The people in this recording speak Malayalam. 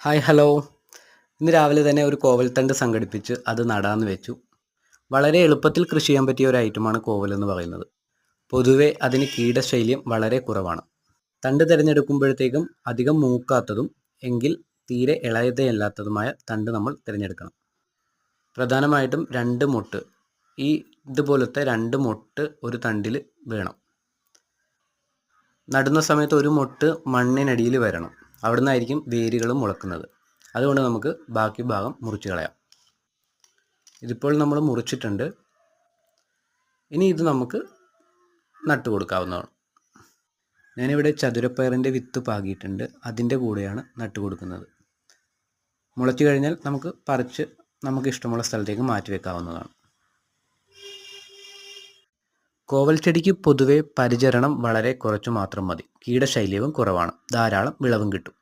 Hi hello. ഇന്ന് രാവിലെ തന്നെ ഒരു കോവൽത്തണ്ട് സംഘടിപ്പിച്ച് അത് നടാന്ന് വെച്ചു. വളരെ എളുപ്പത്തിൽ കൃഷി ചെയ്യാൻ പറ്റിയ ഒരു ഐറ്റമാണ് കോവൽ എന്ന് പറയുന്നത്. പൊതുവെ അതിന് കീടശൈല്യം വളരെ കുറവാണ്. തണ്ട് തിരഞ്ഞെടുക്കുമ്പോഴത്തേക്കും അധികം മൂക്കാത്തതും എങ്കിൽ തീരെ ഇളയതയല്ലാത്തതുമായ തണ്ട് നമ്മൾ തിരഞ്ഞെടുക്കണം. പ്രധാനമായിട്ടും രണ്ട് മൊട്ട്. ഈ ഇതുപോലത്തെ രണ്ട് മൊട്ട് ഒരു തണ്ടിൽ വേണം. നടുന്ന സമയത്ത് ഒരു മൊട്ട് മണ്ണിനടിയിൽ വരണം. അവിടെ നിന്നായിരിക്കും വേരുകൾ മുളക്കുന്നത്. അതുകൊണ്ട് നമുക്ക് ബാക്കി ഭാഗം മുറിച്ച് കളയാം. ഇതിപ്പോൾ നമ്മൾ മുറിച്ചിട്ടുണ്ട്. ഇനി ഇത് നമുക്ക് നട്ടു കൊടുക്കാവുന്നതാണ്. ഞാനിവിടെ ചതുരപ്പയറിന്റെ വിത്ത് പാകിയിട്ടുണ്ട്. അതിന്റെ കൂടെയാണ് നട്ടു കൊടുക്കുന്നത്. മുളച്ചു കഴിഞ്ഞാൽ നമുക്ക് പറിച്ച് നമുക്ക് ഇഷ്ടമുള്ള സ്ഥലത്തേക്ക് മാറ്റി വെക്കാവുന്നതാണ്. കോവൽ ചെടിക്ക് പൊതുവെ പരിചരണം വളരെ കുറച്ചു മാത്രം മതി. കീടശൈല്യവും കുറവാണ്. ധാരാളം വിളവും കിട്ടും.